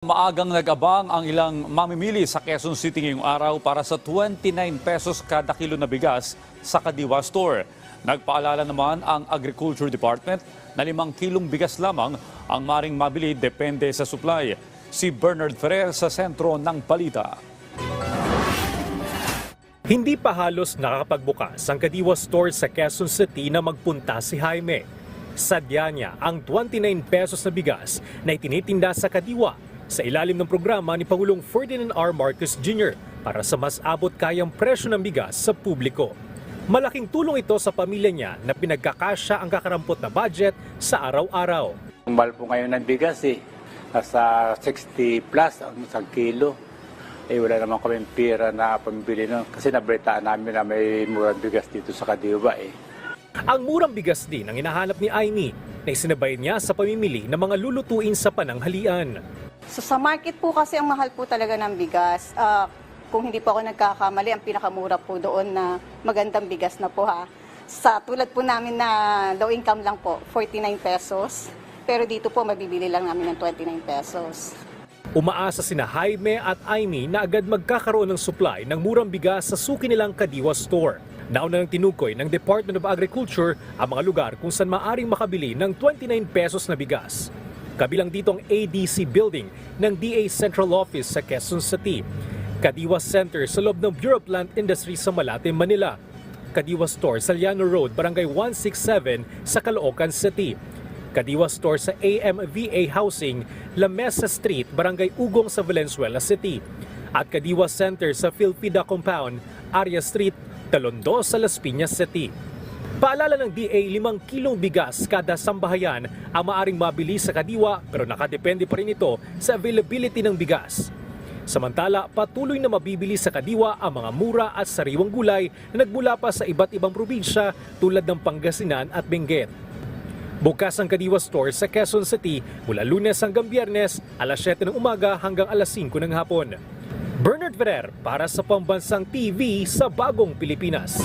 Maagang nag-abang ang ilang mamimili sa Quezon City ngayong araw para sa 29 pesos kada kilo na bigas sa Kadiwa Store. Nagpaalala naman ang Agriculture Department na limang kilong bigas lamang ang maring mabili depende sa supply. Si Bernard Ferrer sa sentro ng balita. Hindi pa halos nakakapagbukas ang Kadiwa Store sa Quezon City na magpunta si Jaime. Sadya niya ang 29 pesos na bigas na itinitinda sa Kadiwa sa ilalim ng programa ni Pangulong Ferdinand R. Marcos Jr. para sa mas abot kayang presyo ng bigas sa publiko. Malaking tulong ito sa pamilya niya na pinagkakasya ang kakarampot na budget sa araw-araw. Ang mahal po ngayon ng bigas eh. Nasa 60 plus ang isang kilo. Eh wala naman kami pera na pambili nun. Kasi nabalitaan namin na may murang bigas dito sa Kadiwa eh. Ang murang bigas din ang hinahanap ni Aimee na isinabay niya sa pamimili ng mga lulutuin sa pananghalian. So sa market po kasi ang mahal po talaga ng bigas. Ah, kung hindi po ako nagkakamali, ang pinakamura po doon na magandang bigas na po ha. Sa tulad po namin na low income lang po, 49 pesos. Pero dito po mabibili lang namin ng 29 pesos. Umaasa sina Jaime at Aimee na agad magkakaroon ng supply ng murang bigas sa suki nilang Kadiwa Store. Nauna ng tinukoy ng Department of Agriculture ang mga lugar kung saan maaring makabili ng 29 pesos na bigas. Kabilang dito ang ADC Building ng DA Central Office sa Quezon City, Kadiwa Center sa loob ng Bureau Plant Industry sa Malate, Manila, Kadiwa Store sa Liano Road, Barangay 167 sa Caloocan City, Kadiwa Store sa AMVA Housing, La Mesa Street, Barangay Ugong sa Valenzuela City, at Kadiwa Center sa Philpida Compound, Arya Street, Talondo sa Las Piñas City. Paalala ng DA, limang kilong bigas kada sambahayan ang maaring mabili sa Kadiwa pero nakadepende pa rin ito sa availability ng bigas. Samantala, patuloy na mabibili sa Kadiwa ang mga mura at sariwang gulay na nagmula pa sa iba't ibang probinsya tulad ng Pangasinan at Benguet. Bukas ang Kadiwa Store sa Quezon City mula lunes hanggang biyernes, alas 7 ng umaga hanggang alas 5 ng hapon. Bernard Ferrer para sa Pambansang TV sa Bagong Pilipinas.